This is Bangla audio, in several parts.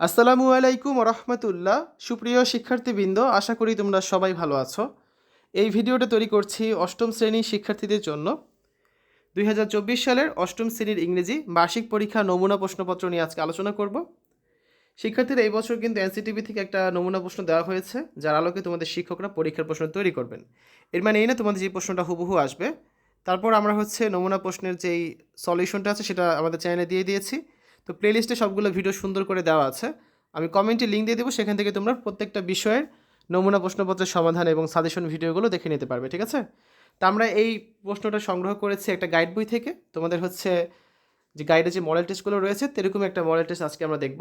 আসসালামু আলাইকুম রহমতুল্লাহ। সুপ্রিয় শিক্ষার্থীবৃন্দ, আশা করি তোমরা সবাই ভালো আছো। এই ভিডিওটা তৈরি করছি অষ্টম শ্রেণির শিক্ষার্থীদের জন্য। দুই হাজার চব্বিশ সালের অষ্টম শ্রেণির ইংরেজি বার্ষিক পরীক্ষা নমুনা প্রশ্নপত্র নিয়ে আজকে আলোচনা করব। শিক্ষার্থীরা এই বছর কিন্তু এনসিটিভি থেকে একটা নমুনা প্রশ্ন দেওয়া হয়েছে, যার আলোকে তোমাদের শিক্ষকরা পরীক্ষার প্রশ্ন তৈরি করবেন। এর মানে এই না, তোমাদের যে প্রশ্নটা হুবহু আসবে। তারপর আমরা হচ্ছে নমুনা প্রশ্নের যেই সলিউশনটা আছে, সেটা আমাদের চ্যানেলে দিয়ে দিয়েছি। তো প্লেলিস্টে সবগুলো ভিডিও সুন্দর করে দেওয়া আছে। আমি কমেন্টে লিঙ্ক দিয়ে দেবো, সেখান থেকে তোমরা প্রত্যেকটা বিষয়ের নমুনা প্রশ্নপত্রের সমাধান এবং সাজেশন ভিডিওগুলো দেখে নিতে পারবে, ঠিক আছে? তা আমরা এই প্রশ্নটা সংগ্রহ করেছি একটা গাইড বই থেকে। তোমাদের হচ্ছে যে গাইডে যে মডেল টেস্টগুলো রয়েছে, সেরকম একটা মডেল টেস্ট আজকে আমরা দেখব।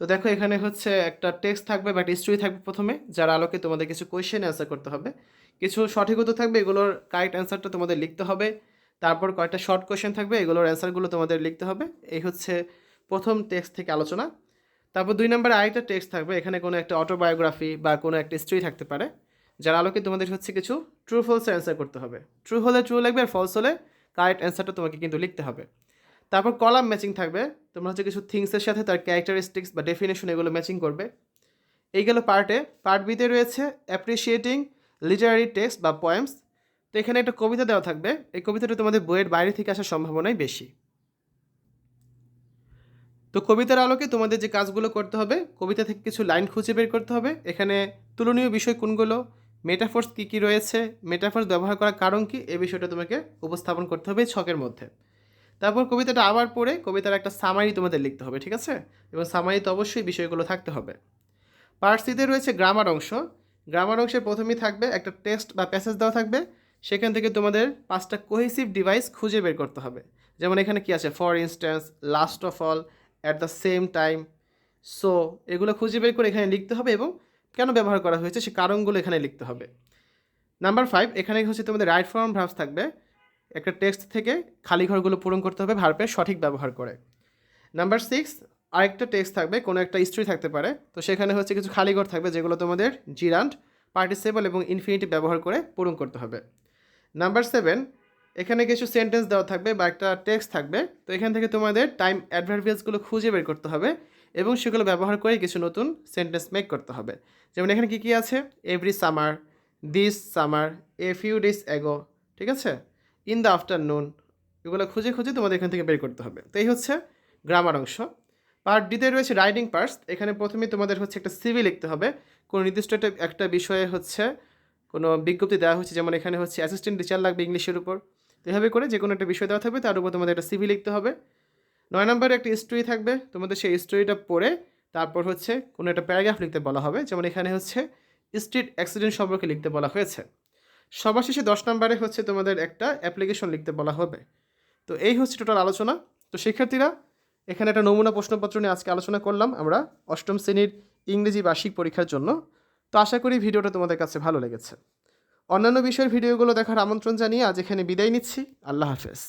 তো দেখো, এখানে হচ্ছে একটা টেক্সট থাকবে বা একটা স্টোরি থাকবে প্রথমে, যার আলোকে তোমাদের কিছু কোয়েশ্চেন অ্যান্সার করতে হবে। কিছু সঠিক উত্তর থাকবে, এগুলোর কারেক্ট অ্যান্সারটা তোমাদের লিখতে হবে। তারপর কয়েকটা শর্ট কোয়েশ্চেন থাকবে, এগুলোর অ্যান্সারগুলো তোমাদের লিখতে হবে। এই হচ্ছে প্রথম টেক্সট থেকে আলোচনা। তারপর দুই নম্বরে আরেকটা টেক্সট থাকবে, এখানে কোনো একটা অটোবায়োগ্রাফি বা কোনো একটা স্টোরি থাকতে পারে, যার আলোকে তোমাদের হচ্ছে কিছু ট্রু ফলস অ্যান্সার করতে হবে। ট্রু হলে ট্রু লাগবে আর ফলস হলে কারেক্ট অ্যান্সারটা তোমাকে কিন্তু লিখতে হবে। তারপর কলাম ম্যাচিং থাকবে, তোমরা হচ্ছে কিছু থিংসের সাথে তার ক্যারেক্টারিস্টিক্স বা ডেফিনেশন এগুলো ম্যাচিং করবে। এই গেল পার্টে পার্ট বিতে রয়েছে অ্যাপ্রিসিয়েটিং লিটারারি টেক্সট বা পয়েমস তো এখানে একটা কবিতা দেওয়া থাকবে, এই কবিতাটা তোমাদের বইয়ের বাইরে থেকে আসার সম্ভাবনাই বেশি। তো কবিতার আলোকে তোমাদের যে কাজগুলো করতে হবে, কবিতা থেকে কিছু লাইন খুঁজে বের করতে হবে। এখানে তুলনীয় বিষয় কোনগুলো, মেটাফোর্স কী কী রয়েছে, মেটাফোর্স ব্যবহার করার কারণ কী এই বিষয়টা তোমাকে উপস্থাপন করতে হবে ছকের মধ্যে। তারপর কবিতাটা আবার পড়ে, কবিতার একটা সামারি তোমাদের লিখতে হবে, ঠিক আছে? এবং সামারিতে অবশ্যই বিষয়গুলো থাকতে হবে। পার্ট সিতে রয়েছে গ্রামার অংশ। গ্রামার অংশে প্রথমেই থাকবে একটা টেক্সট বা প্যাসেজ দেওয়া থাকবে। সেখান থেকে তোমাদের পাঁচটা কোহেসিভ ডিভাইস খুঁজে বের করতে হবে। যেমন এখানে কি আছে? For instance last of all at the same time so এগুলো খুঁজে বের করে এখানে লিখতে হবে এবং কেন ব্যবহার করা হয়েছে, সে কারণগুলো এখানে লিখতে হবে। নাম্বার ফাইভ এখানে হচ্ছে তোমাদের রাইট ফর্ম ভার্বস থাকবে। একটা টেক্সট থেকে খালি ঘরগুলো পূরণ করতে হবে ভার্বের সঠিক ব্যবহার করে। নাম্বার সিক্স আরেকটা টেক্সট থাকবে, কোনো একটা স্ট্রি থাকতে পারে। তো সেখানে হচ্ছে কিছু খালি ঘর থাকবে যেগুলো তোমাদের জিরান্ট পার্টিসিপল এবং ইনফিনিটি ব্যবহার করে পূরণ করতে হবে। নাম্বার সেভেন এখানে কিছু সেন্টেন্স দেওয়া থাকবে বা একটা টেক্সট থাকবে। তো এখান থেকে তোমাদের টাইম অ্যাডভার্টাইজগুলো খুঁজে বের করতে হবে এবং সেগুলো ব্যবহার করে কিছু নতুন সেন্টেন্স মেক করতে হবে। যেমন এখানে কী কী আছে? Every summer this summer a few days ago ঠিক আছে? ইন দ্য আফটারনুন এগুলো খুঁজে খুঁজে তোমাদের এখান থেকে বের করতে হবে। তো এই হচ্ছে গ্রামার অংশ। পার্ট ডিতে রয়েছে রাইটিং পার্টস এখানে প্রথমে তোমাদের হচ্ছে একটা সিভি লিখতে হবে। কোনো নির্দিষ্ট একটা বিষয়ে হচ্ছে কোনো বিজ্ঞপ্তি দেওয়া হচ্ছে। যেমন এখানে হচ্ছে অ্যাসিস্ট্যান্ট টিচার লাগবে ইংলিশের উপর। তো এভাবে করে যে কোনো একটা বিষয় দেওয়া থাকবে, তার উপর তোমাদের একটা সিভি লিখতে হবে। নয় নম্বরে একটা স্টোরি থাকবে, তোমাদের সেই স্টোরিটা পড়ে তারপর হচ্ছে কোনো একটা প্যারাগ্রাফ লিখতে বলা হবে, যেমন এখানে হচ্ছে স্ট্রিট অ্যাক্সিডেন্ট সম্পর্কে লিখতে বলা হয়েছে। সবার শেষে দশ নম্বরে হচ্ছে তোমাদের একটা অ্যাপ্লিকেশন লিখতে বলা হবে। তো এই হচ্ছে টোটাল আলোচনা। তো শিক্ষার্থীরা, এখানে একটা নমুনা প্রশ্নপত্র নিয়ে আজকে আলোচনা করলাম আমরা অষ্টম শ্রেণির ইংরেজি বার্ষিক পরীক্ষার জন্য। তো আশা করি ভিডিওটা তোমাদের কাছে ভালো লেগেছে। অন্যান্য বিষয়ের ভিডিওগুলো দেখার আমন্ত্রণ জানিয়ে আজ এখানে বিদায় নিচ্ছি। আল্লাহ হাফেজ।